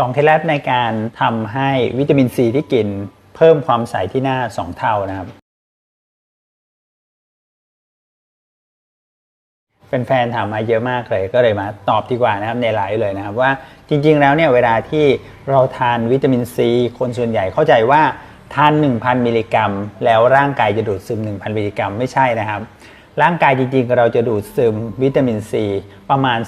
สองเคล็ดลับในการทำให้วิตามินซีที่กินเพิ่มความใสที่หน้า 2 เท่านะครับเป็นแฟนๆถามมาเยอะมากเลย ก็เลยมาตอบดีกว่านะครับในไลฟ์เลยนะครับว่าจริงๆแล้วเนี่ยเวลาที่เราทานวิตามินซีคนส่วนใหญ่เข้าใจว่าทาน 1,000 มิลลิกรัม แล้วร่างกายจะดูดซึม 1,000 มิลลิกรัมไม่ใช่นะครับ ร่างกายจริงๆ เราจะดูดซึมวิตามินซีประมาณ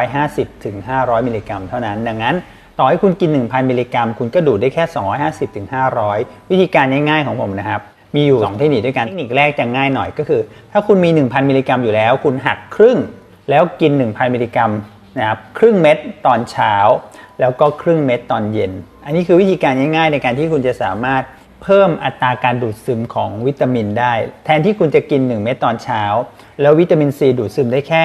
250ถึง500 มิลลิกรัมเท่านั้น ดังนั้น ต่อให้คุณกิน 1,000 มิลลิกรัม คุณก็ดูดได้แค่ 250ถึง500วิธีการง่ายๆของผมนะครับ มีอยู่ 2 เทคนิคด้วยกัน เทคนิคแรกจะง่ายหน่อยก็คือ ถ้าคุณมี 1,000 มิลลิกรัมอยู่แล้ว คุณหักครึ่ง แล้วกิน 1,000 มิลลิกรัมนะครับครึ่งเม็ดตอนเช้า แล้วก็ครึ่งเม็ดตอนเย็น อันนี้คือวิธีการง่ายๆ ในการที่คุณจะสามารถเพิ่มอัตราการดูดซึมของวิตามินได้ แทนที่คุณจะกิน 1 เม็ดตอนเช้า แล้ววิตามินซีดูดซึมได้แค่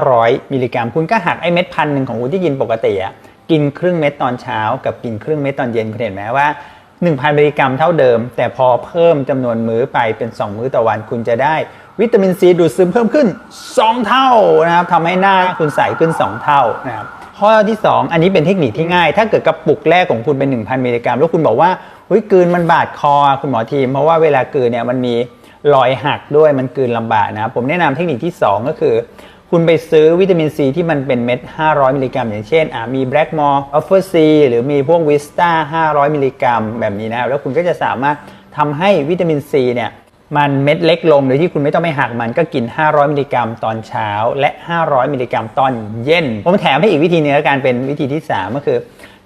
500 มิลลิกรัม คุณก็หักไอ้เม็ดพันหนึ่งของคุณที่กินปกติอะ กินครึ่งเม็ดตอนเช้า กับกินครึ่งเม็ดตอนเย็นคุณเห็นไหมว่า 1,000มิลลิกรัมเท่าเดิม แต่พอเพิ่มจำนวนมื้อไปเป็น 2 มื้อต่อวันคุณจะได้วิตามินซีดูดซึมเพิ่มขึ้น 2 เท่านะครับทำให้หน้าคุณใสขึ้น 2 เท่านะครับข้อที่ 2 อันนี้เป็นเทคนิคที่ง่าย ถ้าเกิดกระปุกแรกของคุณเป็น 1,000มิลลิกรัมแล้วคุณบอกว่าเฮ้ยกลืนมันบาดคอคุณหมอทีม เพราะว่าเวลากลืนเนี่ยมันมีรอยหักด้วยมันกลืนลำบากนะผมแนะนำเทคนิคที่ 2 ก็คือ คุณไปซื้อวิตามินซีที่มันเป็นเม็ด 500 มิลลิกรัม อย่างเช่นมีแบล็กมอร์อัลฟาซีหรือมีพวกวิสตา500 มิลลิกรัม แบบนี้นะครับ แล้วคุณก็จะสามารถทำให้วิตามินซีเนี่ยมันเม็ดเล็กลงโดยที่คุณไม่ต้องไปหักมันก็กิน 500 มิลลิกรัมตอนเช้า และ 500 มิลลิกรัมตอนเย็น ผมแถมให้อีกวิธีหนึงแล้วกันเป็นวิธีที่ 3 ก็คือ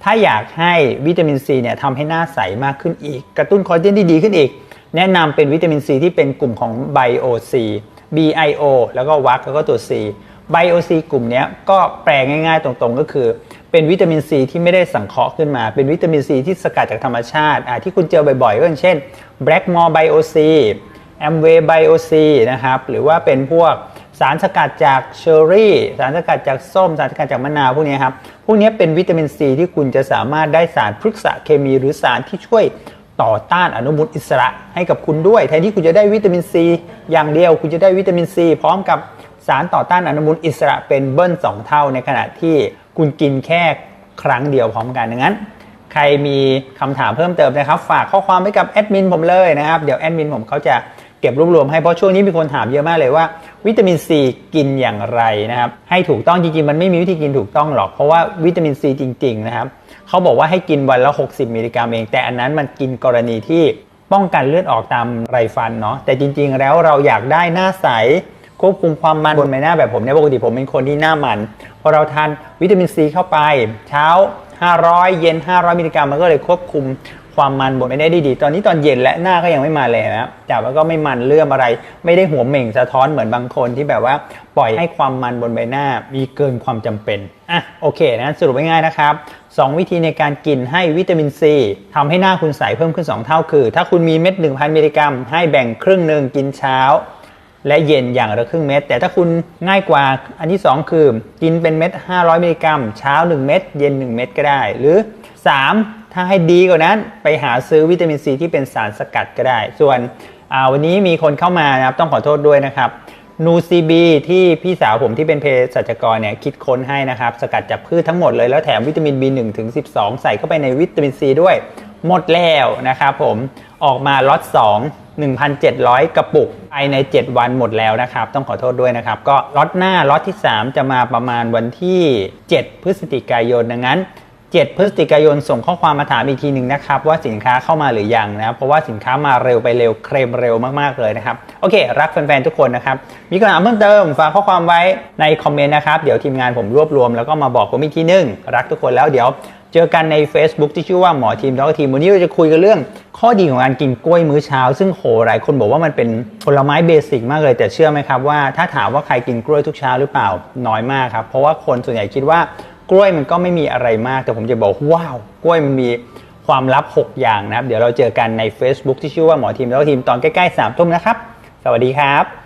ถ้าอยากให้วิตามินซีเนี่ยทำให้หน้าใสมากขึ้นอีก กระตุ้นคอลลาเจนที่ดีขึ้นอีก แนะนำเป็นวิตามินซีที่เป็นกลุ่มของไบโอซี BIO แล้วก็วักแล้วก็ตัว C ไบโอซีกลุ่มนี้ก็แปลง่ายๆ ตรงๆ ก็คือ เป็นวิตามินซีที่ไม่ได้สังเคราะห์ขึ้นมา เป็นวิตามินซีที่สกัดจากธรรมชาติที่คุณเจอบ่อยๆ ก็อย่างเช่น Blackmore Bio C Amway Bio C นะครับ หรือว่าเป็นพวกสารสกัดจากเชอร์รี่ สารสกัดจากส้ม สารสกัดจากมะนาวพวกนี้ครับ พวกนี้เป็นวิตามินซีที่คุณจะสามารถได้สารพฤกษเคมีหรือสารที่ช่วย ต่อต้านอนุมูลอิสระให้กับคุณด้วย แทนที่คุณจะได้วิตามินซี อย่างเดียวคุณจะได้วิตามินซี พร้อมกับสารต่อต้านอนุมูลอิสระเป็นเบิ้ล2 เท่าในขณะที่คุณกินแค่ครั้งเดียวพร้อมกันดังนั้น ใครมีคำถามเพิ่มเติมนะครับ ฝากข้อความไว้กับแอดมินผมเลยนะครับ เดี๋ยวแอดมินผมเขาจะ เก็บรวบรวมให้เพราะช่วงนี้มีคนถามเยอะมากเลยว่า วิตามินซีกินอย่างไรนะครับ ให้ถูกต้องจริงๆ มันไม่มีวิธีกินถูกต้องหรอก เพราะว่าวิตามินซีจริง ๆ นะครับเขาบอกว่าให้กินวันละ 60 มิลลิกรัมเอง แต่อันนั้นมันกินกรณีที่ป้องกันเลือดออกตามไรฟันเนาะแต่จริง ๆ แล้วเราอยากได้หน้าใสควบคุมความมันบนใบหน้าแบบผมเนี่ยปกติผมเป็นคนที่หน้ามันพอเราทานวิตามินซีเข้าไป เช้า 500 เย็น 500 มิลลิกรัมมันก็เลยควบคุม ความมันบนใบหน้าได้ดี ตอนนี้ตอนเย็นและหน้าก็ยังไม่มาเลยนะจับแล้วก็ไม่มันเลื่อมอะไร ไม่ได้หัวเหม่งสะท้อนเหมือนบางคนที่แบบว่าปล่อยให้ความมันบนใบหน้ามีเกินความจำเป็นอะโอเคนะสรุปง่ายๆนะครับ 2 วิธีในการกินให้วิตามินซีทำให้หน้าคุณใสเพิ่มขึ้น 2 เท่าคือ ถ้าคุณมีเม็ด 1,000 มิลลิกรัม ให้แบ่งครึ่งหนึ่งกินเช้า และเย็นอย่างละครึ่งเม็ด แต่ถ้าคุณง่ายกว่าอันที่ 2 คือ กินเป็นเม็ด 500 มิลลิกรัม เช้า 1 เม็ดเย็น 1 เม็ดก็ได้ หรือ 3 ถ้าให้ดีกว่านั้นไปหาซื้อวิตามินซีที่เป็นสารสกัดก็ได้ ส่วนวันนี้มีคนเข้ามานะครับต้องขอโทษด้วยนะครับนูซีบีที่พี่สาวผมที่เป็นเภสัชกรเนี่ยคิดค้นให้นะครับ สกัดจากพืชทั้งหมดเลยแล้วแถมวิตามิน B1 ถึง 12 ใส่เข้าไปในวิตามินซีด้วย หมดแล้วนะครับผมออกมาล็อต2 1,700 กระปุกภายใน 7 วันหมดแล้วนะครับ ต้องขอโทษด้วยนะครับ ก็ล็อตหน้าล็อตที่ 3 จะมาประมาณวันที่ 7 พฤศจิกายนดังนั้น 7 พฤศจิกายนส่งข้อความมาถามอีกทีหนึ่งนะครับ ว่าสินค้าเข้ามาหรือยังนะครับ เพราะว่าสินค้ามาเร็วไปเร็วเคลมเร็วมากๆเลยนะครับ โอเค รักแฟนๆทุกคนนะครับ มีคำถามเพิ่มเติมฝากข้อความไว้ในคอมเมนต์นะครับ เดี๋ยวทีมงานผมรวบรวมแล้วก็มาบอกผมอีกทีหนึง รักทุกคนแล้วเดี๋ยวเจอกันใน Facebook ที่ชื่อว่าหมอทีมด็อกทีมวันนี้เราจะคุยกันเรื่อง ข้อดีของการกินกล้วยมื้อเช้า ซึ่งโหหลายคนบอกว่ามันเป็นผลไม้เบสิกมากเลย แต่เชื่อไหมครับว่าถ้าถามว่าใครกินกล้วยทุกเช้าหรือเปล่าน้อยมากครับ เพราะว่าคนส่วนใหญ่คิดว่า กล้วยมันก็ไม่มีอะไรมาก แต่ผมจะบอกว้าว กล้วยมันมีความลับ 6 อย่างนะครับ เดี๋ยวเราเจอกันใน Facebook ที่ชื่อว่าหมอทีมแล้วทีมตอนใกล้ๆ3ทุ่มนะครับ สวัสดีครับ